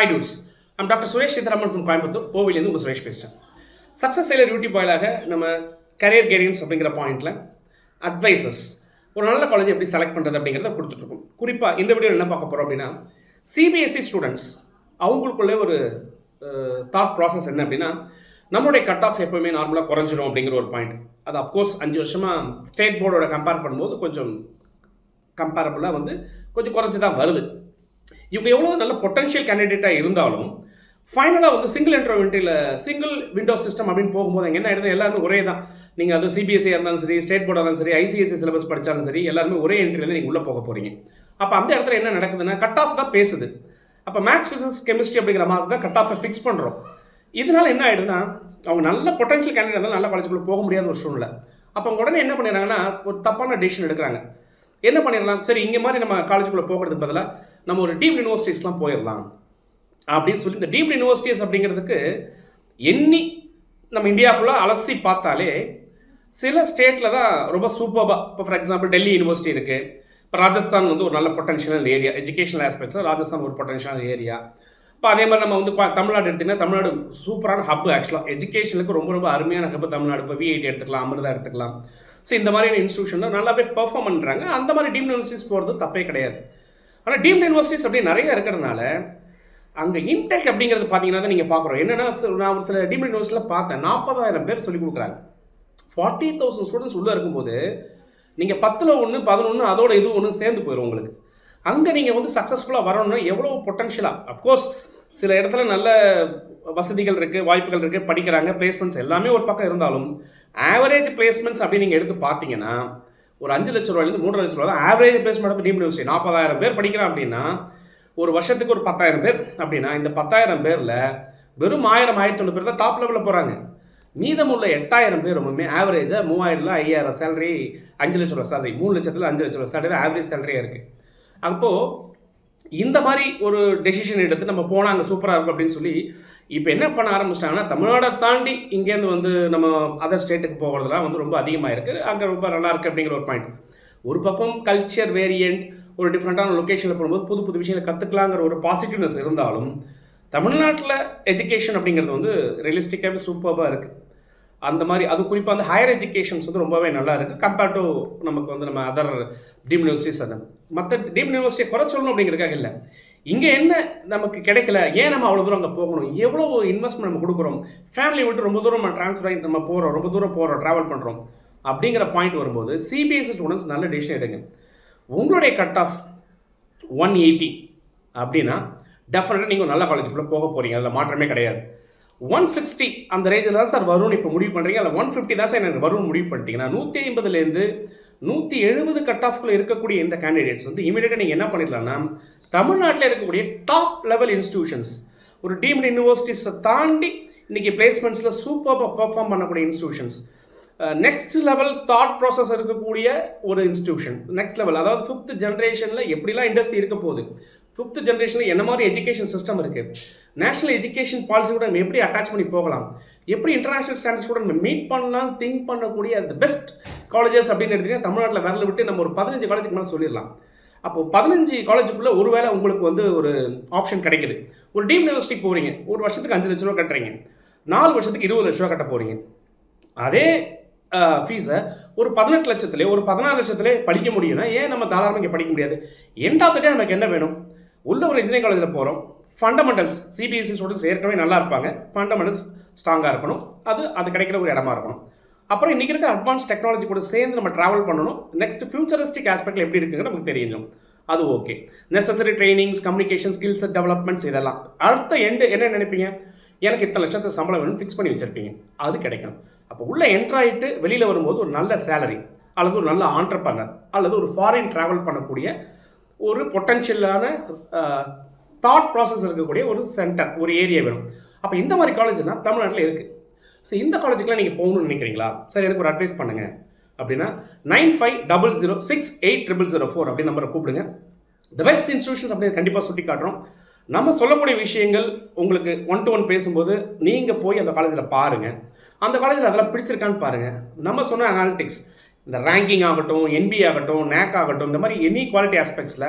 Hi dudes I'm doctor Suresh Seetharaman from Coimbatore கோவிலேருந்து உங்கள் சுரேஷ் பேசுகிறேன் success செயலர் யூடியூப் வாயிலாக நம்ம கரியர் கைடன்ஸ் அப்படிங்கிற பாயிண்டில் அட்வைசஸ் ஒரு நல்ல காலேஜ் எப்படி செலக்ட் பண்ணுறது அப்படிங்கிறத கொடுத்துட்ருக்கோம். குறிப்பாக இந்த வீடியோ என்ன பார்க்க போகிறோம் அப்படின்னா சிபிஎஸ்சி ஸ்டூடெண்ட்ஸ் அவங்களுக்குள்ளே ஒரு தாட் ப்ராசஸ் என்ன அப்படின்னா நம்மளுடைய கட் ஆஃப் எப்போவுமே நார்மலாக குறைஞ்சிரும் அப்படிங்கிற ஒரு பாயிண்ட் அது அஃப்கோர்ஸ் அஞ்சு வருஷமாக ஸ்டேட் போர்டோட கம்பேர் பண்ணும்போது கொஞ்சம் கம்பேரபிளாக வந்து கொஞ்சம் குறைஞ்சி தான் வருது. இவங்க எவ்வளோ நல்ல பொட்டன்ஷியல் கேண்டிடேட்டாக இருந்தாலும் ஃபைனலாக வந்து சிங்கிள் இன்டர்வென்ட்டில் சிங்கிள் விண்டோ சிஸ்டம் அப்படின்னு போகும்போது அங்கே என்ன ஆயிடுது? எல்லாருமே ஒரே தான். நீங்கள் அது சிபிஎஸ்சியாக இருந்தாலும் சரி ஸ்டேட் போர்டாக இருந்தாலும் சரி ஐசிஎஸ்சி சிலபஸ் படித்தாலும் சரி எல்லாருமே ஒரே என்ட்ரிலேருந்து நீங்கள் உள்ளே போக போகிறீங்க அப்போ அந்த இடத்துல என்ன நடக்குதுன்னா கட் ஆஃப் தான் பேசுது. அப்போ மேக்ஸ் ஃபிசிக்ஸ் கெமிஸ்ட்ரி அப்படிங்கிற மார்க் தான் கட் ஆஃபை ஃபிக்ஸ் பண்ணுறோம் இதனால என்ன ஆயிடுதுன்னா அவங்க நல்ல பொட்டன்ஷியல் கேண்டிடேட் இருந்தாலும் நல்ல காலேஜுக்குள்ளே போக முடியாத ஒரு சூழ்நிலை. அப்போ அவங்க உடனே என்ன பண்ணிடுறாங்கன்னா ஒரு தப்பான டெசிஷன் எடுக்கிறாங்க. என்ன பண்ணிடலாம்? சரி இங்கே மாதிரி நம்ம காலேஜுக்குள்ளே போகிறதுக்கு பதிலாக நம்ம ஒரு டீம் யூனிவர்சிட்டிஸ்லாம் போயிடலாம் அப்படின்னு சொல்லி இந்த டீம் யூனிவர்சிட்டிஸ் அப்படிங்கிறதுக்கு எண்ணி நம்ம இந்தியா ஃபுல்லாக அலசி பார்த்தாலே சில ஸ்டேட்டில் தான் ரொம்ப சூப்பராக இப்போ ஃபார் எக்ஸாம்பிள் டெல்லி யூனிவர்சிட்டி இருக்குது இப்போ ராஜஸ்தான் வந்து ஒரு நல்ல பொட்டன்ஷியல் ஏரியா எஜுகேஷனல் ஆஸ்பெக்ட்ஸில் ராஜஸ்தான் ஒரு பொட்டன்ஷியல் ஏரியா இப்போ அதே மாதிரி நம்ம வந்து தமிழ்நாடு எடுத்திங்கன்னா தமிழ்நாடு சூப்பரான ஹப் ஆக்சுவலாக எஜுகேஷனுக்கு ரொம்ப ரொம்ப அருமையான ஹப் தமிழ்நாடு. இப்போ விஐடி எடுத்துக்கலாம் அமிர்தா எடுத்துக்கலாம். ஸோ இந்த மாதிரியான இன்ஸ்டியூஷனில் நல்லாவே பெர்ஃபார்ம் பண்ணுறாங்க அந்த மாதிரி டீம் யூனிவர்சிட்டிஸ் போகிறது தப்பே கிடையாது. ஆனால் டீம்டு யூனிவர்சிட்டிஸ் அப்படி நிறைய இருக்கிறதுனால அங்கே இன்டேக் அப்படிங்கிறது பார்த்தீங்கன்னா தான் நீங்கள் பார்க்குறோம். என்னென்னா நான் ஒரு சில டீம்டு யூனிவர்சிட்டியில் பார்த்தேன். நாற்பதாயிரம் பேர் சொல்லிக் கொடுக்குறாங்க. ஃபார்ட்டி தௌசண்ட் ஸ்டூடெண்ட்ஸ் உள்ளே இருக்கும்போது நீங்கள் பத்தில் ஒன்று பதினொன்று அதோட இது ஒன்று சேர்ந்து போயிடும் உங்களுக்கு. அங்கே நீங்கள் வந்து சக்ஸஸ்ஃபுல்லாக வரணும்னா எவ்வளோ பொட்டன்ஷியலாக அஃப்கோர்ஸ் சில இடத்துல நல்ல வசதிகள் இருக்குது வாய்ப்புகள் இருக்குது படிக்கிறாங்க பிளேஸ்மெண்ட்ஸ் எல்லாமே ஒரு பக்கம் இருந்தாலும் ஆவரேஜ் பிளேஸ்மெண்ட்ஸ் அப்படின்னு நீங்கள் எடுத்து பார்த்தீங்கன்னா ஒரு அஞ்சு லட்ச ரூபாயிலேருந்து மூன்று லட்ச ரூபா தான் ஆவரேஜ் பிளேஸ்மெண்ட் டீம் யூனிவர்சிட்டி நாற்பதாயிரம் பேர் படிக்கிறான் அப்படின்னா ஒரு வருஷத்துக்கு ஒரு பத்தாயிரம் பேர் அப்படின்னா இந்த பத்தாயிரம் பேரில் வெறும் ஆயிரம் ஆயிரத்தி தொண்ணூறு பேர் தான் டாப் லெவலில் போகிறாங்க மீதமுள்ள எட்டாயிரம் பேர் ரொம்பவுமே ஆவரேஜாக மூவாயிரம் ஐயாயிரம் சேலரி அஞ்சு லட்ச ரூபா சேலரி மூணு லட்சத்தில் அஞ்சு லட்ச ரூபா சேலரி ஆவரேஜ் சேலரியாக இருக்குது அப்போது இந்த மாதிரி ஒரு டெசிஷன் எடுத்து நம்ம போனால் அங்கே சூப்பராக இருக்கும் அப்படின்னு சொல்லி இப்போ என்ன பண்ண ஆரம்பிச்சிட்டாங்கன்னா தமிழ்நாடை தாண்டி இங்கேருந்து வந்து நம்ம அதர் ஸ்டேட்டுக்கு போகிறதுலாம் வந்து ரொம்ப அதிகமாக இருக்குது அங்கே ரொம்ப நல்லா இருக்குது அப்படிங்கிற ஒரு பாயிண்ட் ஒரு பக்கம் கல்ச்சர் வேரியண்ட் ஒரு டிஃப்ரெண்ட்டான லொக்கேஷனில் போகும்போது புது புது விஷயங்களை கற்றுக்கலாங்கிற ஒரு பாசிட்டிவ்னஸ் இருந்தாலும் தமிழ்நாட்டில் எஜுகேஷன் அப்படிங்கிறது வந்து ரியலிஸ்டிக்காகவே சூப்பராக இருக்குது அந்த மாதிரி அது குறிப்பாக வந்து ஹையர் எஜுகேஷன்ஸ் வந்து ரொம்பவே நல்லா இருக்குது கம்பேர்ட் டு நமக்கு வந்து நம்ம அதர் டீம் யூனிவர்சிட்டிஸ் அதை. மற்ற டீம் யூனிவர்சிட்டியை குறை சொல்லணும் அப்படிங்கிறதுக்காக இல்லை. இங்கே என்ன நமக்கு கிடைக்கல? ஏன் நம்ம அவ்வளோ தூரம் அங்கே போகணும்? எவ்வளோ இன்வெஸ்ட்மெண்ட் நம்ம கொடுக்குறோம்? ஃபேமிலி விட்டு ரொம்ப தூரம் நம்ம ட்ரான்ஸ்ஃபர் ஆகி நம்ம போகிறோம் ரொம்ப தூரம் போகிறோம் ட்ராவல் பண்ணுறோம் அப்படிங்கிற பாயிண்ட் வரும்போது சிபிஎஸ்சி ஸ்டூடெண்ட்ஸ் நல்ல டிசிஷன் எடுங்க. உங்களுடைய கட் ஆஃப் ஒன் எயிட்டி அப்படின்னா டெஃபினட்டாக நீங்கள் நல்ல காலேஜுக்குள்ளே போக போகிறீங்க அதில் மாற்றமே கிடையாது. ஒன் சிக்ஸ்டி அந்த ரேஞ்சில் தான் சார் வரும்னு இப்போ முடிவு பண்ணுறீங்க அதில் ஒன் ஃபிஃப்டி தான் சார் எனக்கு வரும்னு முடிவு பண்ணிட்டீங்கன்னா நூற்றி ஐம்பதுலேருந்து நூற்றி எழுபது கட் ஆஃப்குள்ளே இருக்கக்கூடிய இந்த கேண்டிடேட்ஸ் வந்து இமீடியட்டாக நீங்கள் என்ன பண்ணிடலாம்னா தமிழ்நாட்டில் இருக்கக்கூடிய டாப் லெவல் இன்ஸ்டியூஷன்ஸ் ஒரு டீம்டு யூனிவர்சிட்டிஸை தாண்டி இன்றைக்கி பிளேஸ்மெண்ட்ஸில் சூப்பராக பெர்ஃபார்ம் பண்ணக்கூடிய institutions next level thought process இருக்கக்கூடிய ஒரு இன்ஸ்டியூஷன் நெக்ஸ்ட் லெவல் அதாவது ஃபிஃப்த் ஜென்ரேஷனில் எப்படிலாம் இண்டஸ்ட்ரி இருக்க போகுது? ஃபிஃப்த் ஜென்ரேஷனில் என்ன மாதிரி எஜுகேஷன் சிஸ்டம் இருக்குது நேஷனல் எஜுகேஷன் பாலிசி கூட நம்ம எப்படி அட்டாச் பண்ணி போகலாம்? எப்படி இன்டர்நேஷனல் ஸ்டாண்டர்ட்ஸ் கூட நம்ம மீட் பண்ணலாம் திங்க் பண்ணக்கூடிய அந்த பெஸ்ட் காலேஜஸ் அப்படின்னு எடுத்தீங்கன்னா தமிழ்நாட்டில் விரல விட்டு நம்ம ஒரு பதினஞ்சு காலேஜுக்கு மேலே சொல்லிடலாம். அப்போ பதினஞ்சு காலேஜுக்குள்ளே ஒருவேளை உங்களுக்கு வந்து ஒரு ஆப்ஷன் கிடைக்குது. ஒரு டீம் யூனிவர்சிட்டிக்கு போகிறீங்க ஒரு வருஷத்துக்கு அஞ்சு லட்ச ரூபா கட்டுறீங்க. நாலு வருஷத்துக்கு இருபது லட்ச ரூபா கட்ட போகிறீங்க அதே ஃபீஸை ஒரு பதினெட்டு லட்சத்துலேயே ஒரு பதினாறு லட்சத்துலேயே படிக்க முடியும்னா ஏன் நம்ம தாராளமாக இங்கே படிக்க முடியாது? எண்ட் ஆஃப் த டே நமக்கு என்ன வேணும்? உள்ள ஒரு இன்ஜினியரிங் காலேஜில் போகிறோம் ஃபண்டமெண்டல்ஸ் சிபிஎஸ்சி ஸ்டூடெண்ட்ஸ் ஏற்கனவே நல்லா இருப்பாங்க. ஃபண்டமெண்டல்ஸ் ஸ்ட்ராங்காக இருக்கணும். அது அது கிடைக்கிற ஒரு இடமா இருக்கணும். அப்புறம் இன்றைக்கி இருக்க அட்வான்ஸ் டெக்னாலஜி கூட சேர்ந்து நம்ம ட்ராவல் பண்ணணும். நெக்ஸ்ட் ஃபியூச்சரிஸ்டிக் ஆஸ்பெக்டில் எப்படி இருக்குங்கிறது நமக்கு தெரியணும் அது okay necessary trainings communication skills developments இதெல்லாம். அடுத்த எண்டு என்ன நினைப்பீங்க? எனக்கு இத்தனை லட்சத்தை சம்பளம் வேணும்னு ஃபிக்ஸ் பண்ணி வச்சிருப்பீங்க. அது கிடைக்கும் அப்போ உள்ள என்ட்ராயிட்டு வெளியில் வரும்போது ஒரு நல்ல சேலரி அல்லது ஒரு நல்ல ஆண்டர்பனர் அல்லது ஒரு ஃபாரின் ட்ராவல் பண்ணக்கூடிய ஒரு பொட்டன்ஷியலான தாட் ப்ராசஸ் இருக்கக்கூடிய ஒரு சென்டர் ஒரு ஏரியா வேணும். அப்போ இந்த மாதிரி காலேஜ்னா தமிழ்நாட்டில் இருக்குது ஸோ இந்த காலேஜுக்குலாம் நீங்கள் போகணும்னு நினைக்கிறீங்களா? சார் எனக்கு ஒரு அட்வைஸ் பண்ணுங்கள் அப்படின்னா nine five double zero six eight triple zero four அப்படி நம்பரை கூப்பிடுங்க. த பெஸ்ட் இன்ஸ்டியூஷன்ஸ் அப்படி கண்டிப்பாக சுட்டி காட்டுறோம் நம்ம சொல்லக்கூடிய விஷயங்கள் உங்களுக்கு ஒன் டு ஒன் பேசும்போது நீங்கள் போய் அந்த காலேஜில் பாருங்கள் அந்த காலேஜில் அதெல்லாம் பிடிச்சிருக்கான்னு பாருங்கள் நம்ம சொன்ன அனாலிட்டிக்ஸ் இந்த ரேங்கிங் ஆகட்டும் என்பி ஆகட்டும் நேக் ஆகட்டும் இந்த மாதிரி எனி குவாலிட்டி ஆஸ்பெக்ட்ஸில்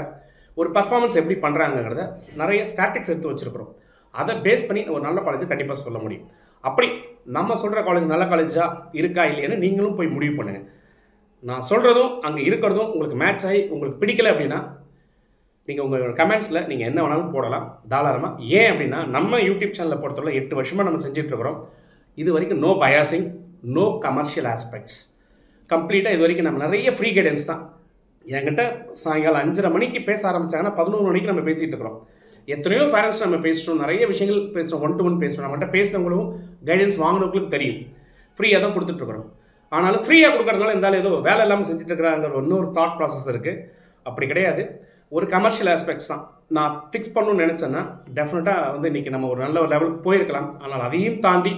ஒரு பர்ஃபார்மன்ஸ் எப்படி பண்ணுறாங்கிறத நிறைய ஸ்டாட்டிக்ஸ் எடுத்து வச்சுருக்கிறோம். அதை பேஸ் பண்ணி ஒரு நல்ல காலேஜ் கண்டிப்பாக சொல்ல முடியும். அப்படி நம்ம சொல்கிற காலேஜ் நல்ல காலேஜாக இருக்கா இல்லையான்னு நீங்களும் போய் முடிவு பண்ணுங்கள் நான் சொல்கிறதும் அங்கே இருக்கிறதும் உங்களுக்கு மேட்ச் ஆகி உங்களுக்கு பிடிக்கல அப்படின்னா நீங்கள் உங்கள் கமெண்ட்ஸில் நீங்கள் என்ன வேணாலும் போடலாம். தாராளமாக ஏன் அப்படின்னா நம்ம யூடியூப் சேனலில் பொறுத்தவரை எட்டு வருஷமாக நம்ம செஞ்சுட்டு இருக்கிறோம். இது வரைக்கும் no biasing no commercial aspects கம்ப்ளீட்டாக இது வரைக்கும் நம்ம நிறைய ஃப்ரீ கைடன்ஸ் தான். என்கிட்ட சாயங்காலம் அஞ்சரை மணிக்கு பேச ஆரம்பிச்சாங்கன்னா பதினோரு மணிக்கு நம்ம பேசிகிட்டு இருக்கிறோம். எத்தனையோ பேரண்ட்ஸ் நம்ம பேசுகிறோம் நிறைய விஷயங்கள் பேசுகிறோம் ஒன் டு ஒன் பேசுகிறோம் நம்மகிட்ட பேசுகிறவங்களும் கைடன்ஸ் வாங்கினவங்களுக்கு தெரியும். ஃப்ரீயாக தான் கொடுத்துட்ருக்குறோம் ஆனாலும் ஃப்ரீயாக கொடுக்குறதுனால இருந்தாலும் ஏதோ வேலை இல்லாமல் செஞ்சுட்டு இருக்கிறாங்கிற இன்னொரு தாட் ப்ராசஸ் இருக்குது அப்படி கிடையாது. ஒரு கமர்ஷியல் ஆஸ்பெக்ட்ஸ் தான். நான் ஃபிக்ஸ் பண்ணணும்னு நினச்சேன்னா டெஃபினட்டாக வந்து இன்றைக்கி நம்ம ஒரு நல்ல ஒரு லெவலுக்கு போயிருக்கலாம். ஆனால் அதையும் தாண்டி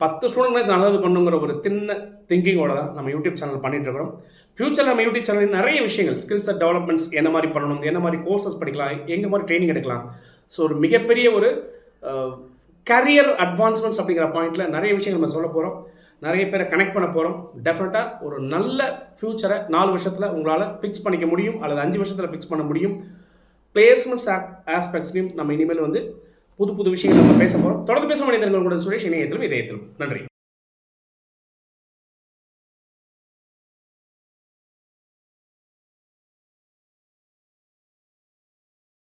பத்து ஸ்டூடெண்ட்ஸ் நல்லது பண்ணுங்கிற ஒரு சின்ன திங்கிங்கோட தான் நம்ம யூடியூப் சேனல் பண்ணிட்டு இருக்கிறோம் ஃபியூச்சரில் நம்ம யூடியூப் சேனலில் நிறைய விஷயங்கள் ஸ்கில்ஸ் அண்ட் டெவலப்மெண்ட்ஸ் என்ன மாதிரி பண்ணணும் என்ன மாதிரி கோர்சஸ் படிக்கலாம் எங்கே மாதிரி ட்ரைனிங் எடுக்கலாம். ஸோ ஒரு மிகப்பெரிய ஒரு கரியர் அட்வான்ஸ்மெண்ட்ஸ் அப்படிங்கிற பாயிண்ட்டில் நிறைய விஷயங்கள் நம்ம சொல்ல போகிறோம் நிறைய பேரை கனெக்ட் பண்ண போகிறோம் டெஃபினட்டாக ஒரு நல்ல ஃப்யூச்சரை நாலு வருஷத்தில் உங்களால் ஃபிக்ஸ் பண்ணிக்க முடியும் அல்லது அஞ்சு வருஷத்தில் ஃபிக்ஸ் பண்ண முடியும். பிளேஸ்மெண்ட்ஸ் ஆஸ்பெக்ட்ஸ்லையும் நம்ம இனிமேல் வந்து புது புது விஷயங்கள் நம்ம பேச போகிறோம் தொடர்ந்து பேச மனிதர்கள் கூட சுரேஷ் இணையத்திலும் இதயத்திலும். நன்றி.